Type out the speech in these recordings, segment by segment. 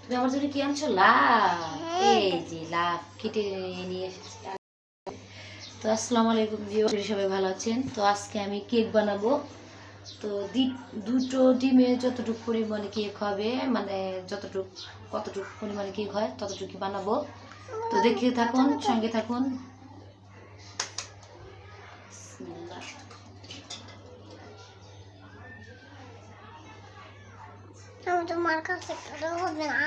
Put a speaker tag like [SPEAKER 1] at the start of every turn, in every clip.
[SPEAKER 1] তুমি আমার জন্য কি আনছো? লাভ
[SPEAKER 2] হ্যাঁ।
[SPEAKER 1] এই যে লাভ কেটে নিয়ে এসেছি। তো আসসালামু আলাইকুম ভিউয়ার সবাই ভালো আছেন। তো আজকে আমি কেক বানাবো। তো দুটো ডিমে যতটুকু পরিমাণে কেক হবে মানে যতটুকু কতটুকু পরিমাণে কেক হয় ততটুকু বানাবো। তো দেখতে থাকুন সঙ্গে থাকুন।
[SPEAKER 2] আমি তোমার কাছে কারও হবে না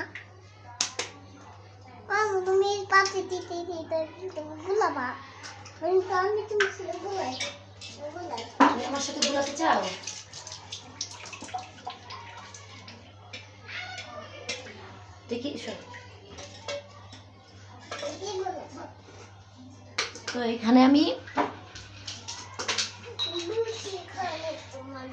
[SPEAKER 2] আমি তুমি পাতে দিতে দিতে দিতে কিন্তু আমি তুমি ছেলে
[SPEAKER 1] আমার সাথে বোলাতে চাও দেখি
[SPEAKER 2] গুলাবা
[SPEAKER 1] তো এখানে আমি
[SPEAKER 2] তোমার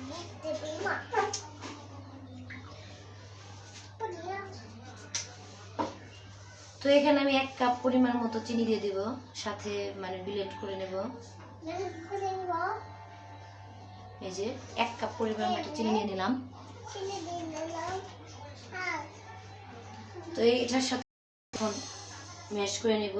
[SPEAKER 1] তো এখানে আমি এক কাপ পরিমাণ মতো চিনি দিয়ে দিব, সাথে মানে বিলেট করে নেব। এই যে এক কাপ পরিমাণ মতো চিনি নিয়ে নিলাম। তো এটার সাথে এখন ম্যাশ করে নেব।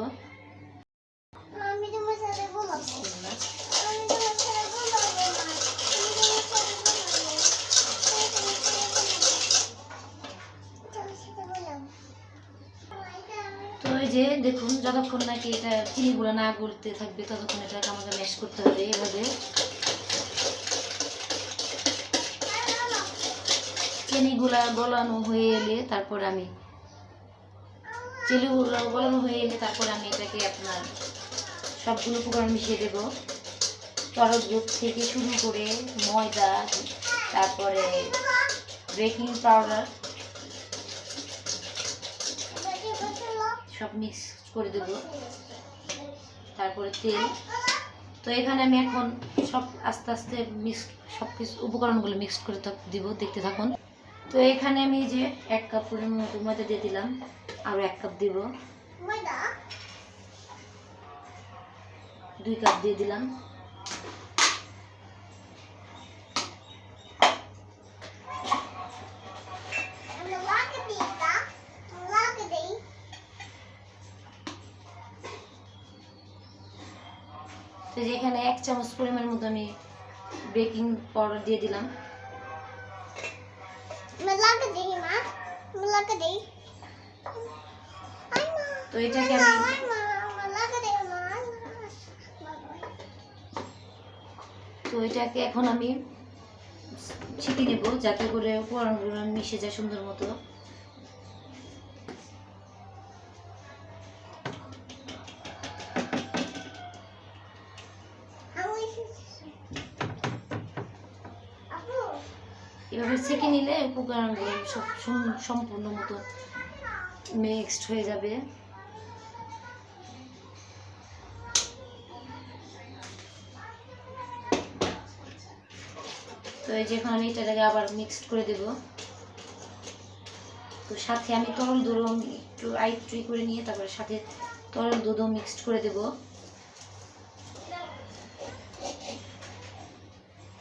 [SPEAKER 1] দেখুন, যতক্ষণ নাকি এটা চিনিগুলো না গড়তে থাকবে, ততক্ষণ এটাকে আমাকে ম্যাশ করতে হবে এভাবে। চিনিগুলা গলানো হয়ে এলে তারপর আমি চিনিগুলো গলানো হয়ে এলে তারপর আমি এটাকে আপনার সবগুলো উপকরণ মিশিয়ে দেবো। তরল দুধ থেকে শুরু করে ময়দা, তারপরে বেকিং পাউডার সব মিক্স করে দেবো। তারপরে তেল। তো এখানে আমি এখন সব আস্তে আস্তে মিক্স সব কিছু উপকরণগুলো মিক্সড করে দিব দেখতে থাকুন। তো এখানে আমি যে এক কাপ পরিমাণ মতো ময়দা দিয়ে দিলাম আরও এক কাপ দিব। দুই কাপ দিয়ে দিলাম। তো যে এখানে এক চামচ পরিমাণ মতো আমি বেকিং পাউডার দিয়ে দিলাম। তো এটাকে আমি তো এটাকে এখন আমি ছিটি দেব যাতে করে উপকরণগুলো মিশে যায় সুন্দর মতো। এভাবে ছেঁকে নিলে উপকরণগুলো সব সম- সম্পূর্ণ মতো মিক্সড হয়ে যাবে। তো এই যে এখন আমি এটাকে আবার মিক্সড করে দেব। তো সাথে আমি তরল দুধও একটু আইট্রি করে নিয়ে তারপরে সাথে তরল দুধও মিক্সড করে দেব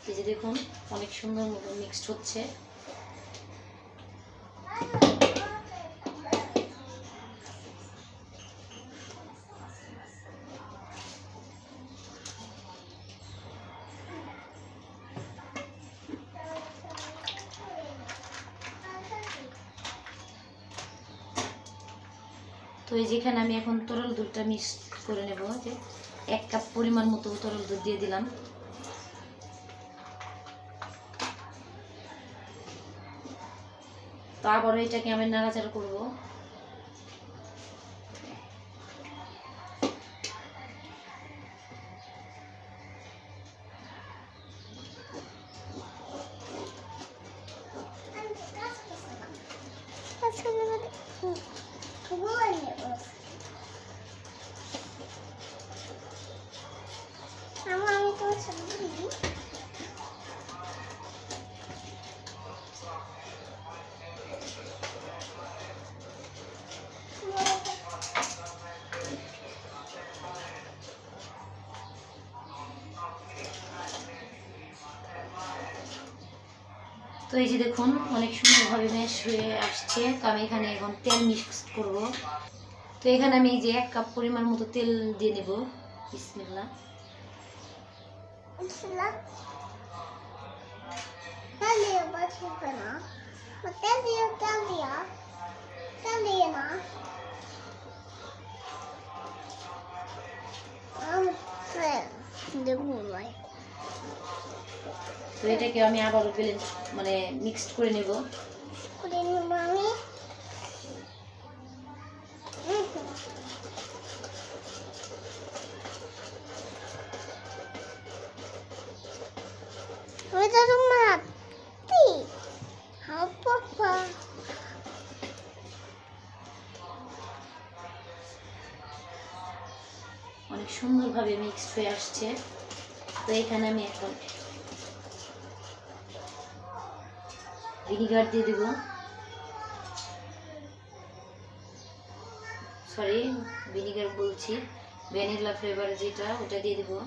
[SPEAKER 1] এই যে দেখুন, অনেক সুন্দর মতো মিক্সড হচ্ছে। তো এই যেখানে আমি এখন তরল দুধটা মিক্স করে নেব, যে এক কাপ পরিমাণ মতো তরল দুধ দিয়ে দিলাম। তো আবারও এটাকে আমি নাড়াচাড়া করব। তো এই যে দেখুন, অনেক সুন্দরভাবে ম্যাশ হয়ে আসছে। তো আমি এখানে এখন তেল মিক্স করব। তো এখানে আমি এই যে এক কাপ পরিমাণ মতো তেল দিয়ে নেব। বিসমিল্লা
[SPEAKER 2] Bismillah.
[SPEAKER 1] তো এটাকে আমি আবারও ব্লেন্ড মানে মিক্সড করে নেব।
[SPEAKER 2] করে আমি।
[SPEAKER 1] অনেক সুন্দরভাবে মিক্সড হয়ে আসছে। তো এখানে আমি এখন ভিনিগার দিয়ে দেব। সরি ভিনিগার বলছি। ভ্যানিলা ফ্লেভার যেটা ওটা দিয়ে দেবো।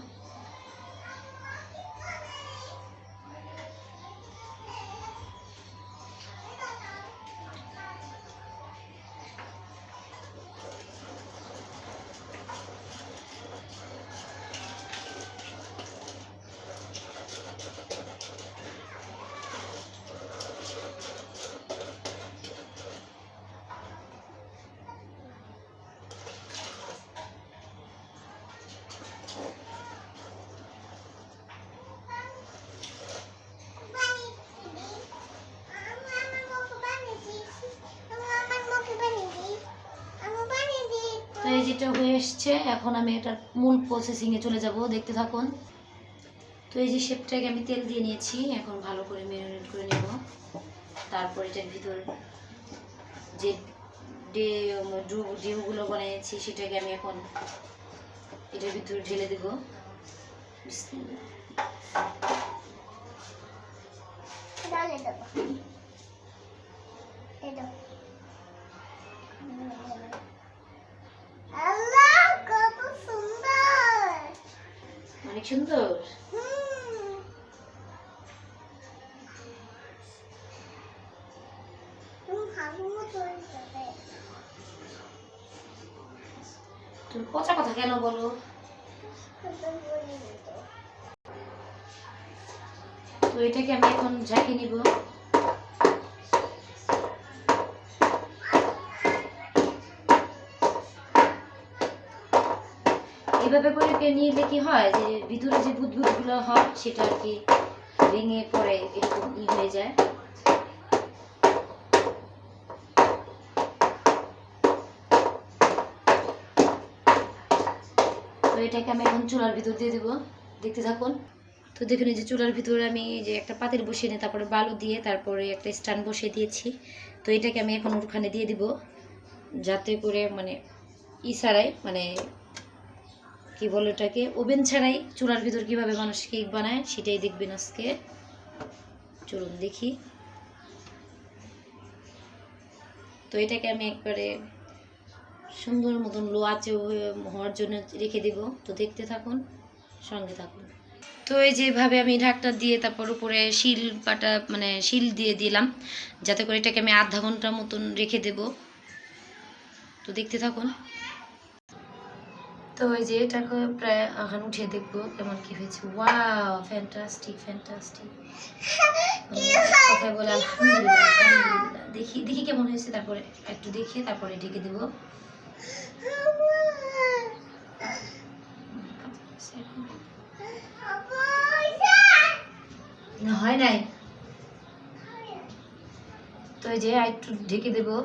[SPEAKER 1] যেটা হয়ে এসছে। এখন আমি এটার মূল প্রসেসিংয়ে চলে যাব, দেখতে থাকুন। তো এই যে শেপটাকে আমি তেল দিয়ে নিয়েছি, এখন ভালো করে ম্যারিনেট করে নেব। তারপর এটার ভিতর যে ডে, ডু ডিউগুলো বানিয়েছি, সেটাকে আমি এখন এটার ভিতরে ঢেলে দেব।
[SPEAKER 2] ডালে দেবো। সুন্দর
[SPEAKER 1] তুমি পচা কথা কেন বলো
[SPEAKER 2] তো
[SPEAKER 1] এটাকে আমি এখন ঝাঁকি নিব এভাবে করে কে নিলে কি হয় যে ভিতরে যে বুদবুদগুলো হয় সেটা আর কি ভেঙে পড়ে, এরকম ই হয়ে যায়। তো এটাকে আমি এখন চুলার ভিতর দিয়ে দেবো। দেখতে থাকুন। তো দেখুন যে চুলার ভিতরে আমি যে একটা পাতিল বসিয়ে নিয়ে, তারপরে বালু দিয়ে তারপরে একটা স্ট্যান্ড বসিয়ে দিয়েছি। তো এটাকে আমি এখন ওখানে দিয়ে দিব, যাতে করে মানে ই মানে কি বলে ওটাকে ওভেন ছাড়াই চুলার ভিতর কীভাবে মানুষ কেক বানায় সেটাই দেখবেন আজকে। চলুন দেখি। তো এটাকে আমি একবারে সুন্দর মতন লো আঁচে হওয়ার জন্য রেখে দিব। তো দেখতে থাকুন, সঙ্গে থাকুন। তো এই যেভাবে আমি ঢাকটা দিয়ে তারপর উপরে শিল পাটা মানে শিল দিয়ে দিলাম, যাতে করে এটাকে আমি আধা ঘণ্টার মতন রেখে দেব। তো দেখতে থাকুন। তো ওই যে এটাকে প্রায় এখন উঠিয়ে দেখব কেমন কি হয়েছে। ওয়াও ফ্যান্টাস্টিক ফ্যান্টাস্টিক কথা বলে আলহামদুলিল্লাহ দেখি দেখি কেমন হয়েছে তারপরে একটু তারপরে ঢেকে দেবো। হয় নাই। তো যে আর একটু ঢেকে দেবো।